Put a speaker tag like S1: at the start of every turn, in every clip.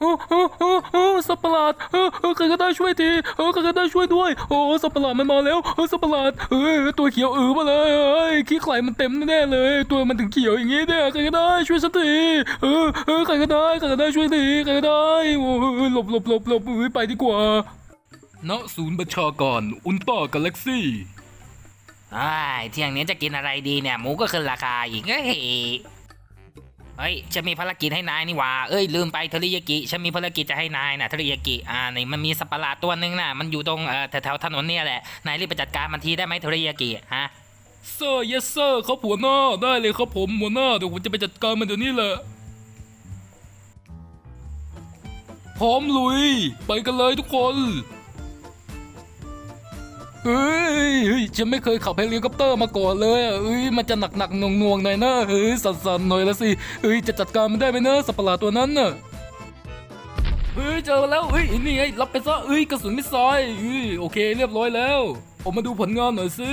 S1: โอ้โอ้โอ้โอ้สัตปะหลาดเออเออใครก็ได้ช่วยทีเออใครก็ได้ช่วยด้วย โอ้สัตปะหลาดมันมาแล้วเออสัตปะหลาดเออตัวเขียวเออมาเลยเอ้ยขี้ไข่มันเต็มแน่เลย ตัวมันถึงเขียวอย่างงี้เนี่ยใครก็ได้ช่วยสักทีเออเออใครก็ได้ใครก็ได้ช่วยทีใครก็ได้โอ้หลบหลบหลบหลบไปดีกว่าณศูนย์บัญชาการอุลตร้ากาแล็กซี่
S2: ไอ่เที่ยงนี้จะกินอะไรดีเนี่ยหมูก็ขึ้นราคาอีกเฮ้ เฮ้ยฉันมีภารกิจให้นายนี่ว่าเอ้ยลืมไปเทริยากิฉันมีภารกิจจะให้นายนะเทริยากิอ่านี่มันมีสัปปรลาตัวหนึ่งนะมันอยู่ตรงเอ่อแถวๆถนนเนี่ยแหละนายรีบไปจัดการมันทีได้ไหมเทริยากิฮะ
S1: เซอร์เยสเซอร์ครับหัวหน้าได้เลยครับผมหัวหน้าเดี๋ยวผมจะไปจัดการมันเดี๋ยวนี้แหละพร้อมลุย ไปกันเลยทุกคนเฮ้ย เฮ้ยฉันไม่เคยขับเฮลิคอปเตอร์มาก่อนเลยเฮ้ยมันจะหนักหนักนงหนวงหน่อยนะเฮ้ยสั่นๆหน่อยละสิเฮ้ยจะจัดการมันได้ไหมเนอะสัปหลาตัวนั้นน่ะเฮ้ยเจอแล้วเฮ้ยนี่ไงรับไปซะเฮ้ยกระสุนไม่ซอยเฮ้ยโอเคเรียบร้อยแล้วผมมาดูผลงานหน่อยสิ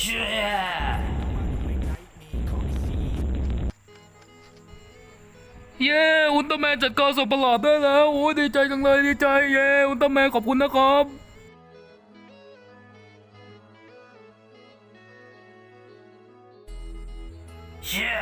S2: เย้อุล
S1: ตร้าแมนจัดการสัตว์ประหลาดได้แล้วโอ้ดีใจจังเลยดีใจเย้อุลตร้าแมนขอบคุณนะครับ
S2: เย้